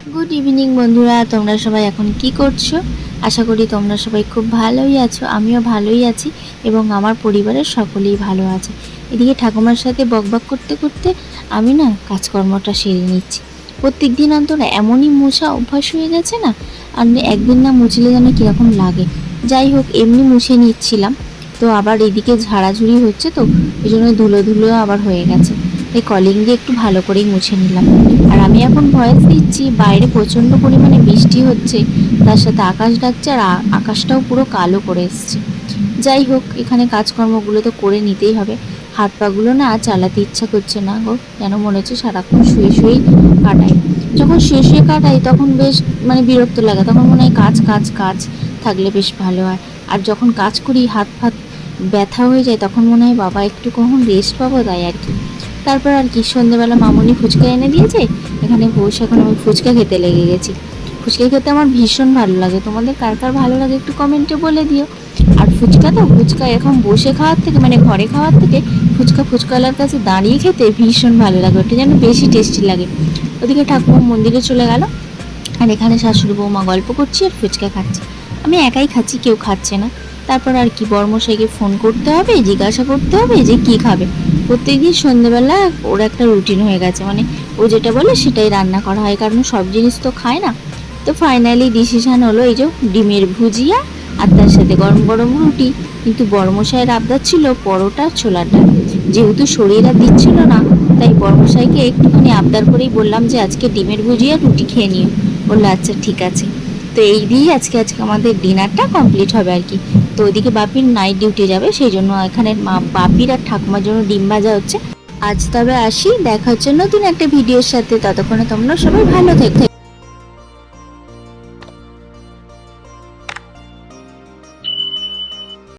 Good evening বন্ধুরা। তোমরা সবাই এখন কি করছ? আশা করি তোমরা সবাই খুব ভালোই আছো। আমিও ভালোই আছি এবং আমার পরিবারের সকলেই ভালো আছে। এদিকে ঠাকুমার সাথে বকবক করতে করতে আমি না কাজকর্মটা সেরে নিচ্ছি। প্রত্যেক দিন অন্তর এমনই মোছা অভ্যাস হয়ে গেছে না, আর একদিন না মুছলে যেন কীরকম লাগে। যাই হোক, এমনি মুছে নিচ্ছিলাম। তো আবার এদিকে ঝাড়াঝুড়ি হচ্ছে তো ওই জন্য ধুলো ধুলো আবার হয়ে গেছে। এই কলিং দিয়ে একটু ভালো করেই মুছে নিলাম। আর আমি এখন ভয়েস দিচ্ছি, বাইরে প্রচণ্ড পরিমাণে বৃষ্টি হচ্ছে, তার সাথে আকাশ ডাকছে আর আকাশটাও পুরো কালো করে এসছে। যাই হোক, এখানে কাজকর্মগুলো তো করে নিতেই হবে। হাত পাগুলো না চালাতে ইচ্ছা করছে না গো, যেন মনে হচ্ছে সারাক্ষণ শুয়ে শুয়েই কাটাই। যখন শুয়ে শুয়ে কাটাই, তখন বেশ মানে বিরক্ত লাগে, তখন মনে হয় কাজ কাজ কাজ থাকলে বেশ ভালো হয়। আর যখন কাজ করি, হাত ফাত ব্যথা হয়ে যায়, তখন মনে হয়, বাবা, একটু কখন রেস্ট পাবো? তাই আর কি। তারপর আর কি সন্ধ্যেবেলা মামুনি ফুচকা এনে দিয়েছে, এখানে বসে এখন আমি ফুচকা খেতে লেগে গেছি। ফুচকা খেতে আমার ভীষণ ভালো লাগে, তোমাদের কার কার ভালো লাগে একটু কমেন্টে বলে দিও। আর ফুচকা তো, ফুচকা এখন বসে খাওয়ার থেকে মানে ঘরে খাওয়ার থেকে ফুচকা ফুচকাওয়ালার কাছে দাঁড়িয়ে খেতে ভীষণ ভালো লাগে, ওটা যেন বেশি টেস্টি লাগে। ওদিকে ঠাকুমা মন্দিরে চলে গেল, আর এখানে শাশুড়ি বৌমা গল্প করছি আর ফুচকা খাচ্ছি। আমি একাই খাচ্ছি, কেউ খাচ্ছে না। তারপর আর কি বর্মশাইকে ফোন করতে হবে, জিজ্ঞাসা করতে হবে যে কি খাবে। প্রত্যেকদিন সন্ধ্যেবেলা ওর একটা রুটিন হয়ে গেছে মানে ও যেটা বলে সেটাই রান্না করা হয়, কারণ সব জিনিস তো খায় না। তো ফাইনালি ডিসিশন হলো এই যে ডিমের ভুজিয়া আর তার সাথে গরম গরম রুটি। কিন্তু বর্মশাইয়ের আবদার ছিল পরোটা ছোলার ডাল। যেহেতু শরীর আর দিচ্ছিল না, তাই বর্মশাইকে একটুখানি আবদার করেই বললাম যে আজকে ডিমের ভুজিয়া, রুটি খেয়ে নিও। বলল আচ্ছা ঠিক আছে। তো এই দিয়েই আজকে আজকে আমাদের ডিনারটা কমপ্লিট হবে আর কি। তো ওইদিকে বাপির নাইট ডিউটি যাবে সেই জন্য এখানে বাপির আর ঠাকুমার জন্য ডিম ভাজা হচ্ছে। আজ তবে আসি, দেখা হচ্ছে নতুন একটা ভিডিওর সাথে, ততক্ষণে তোমরা সবাই ভালো থেকো।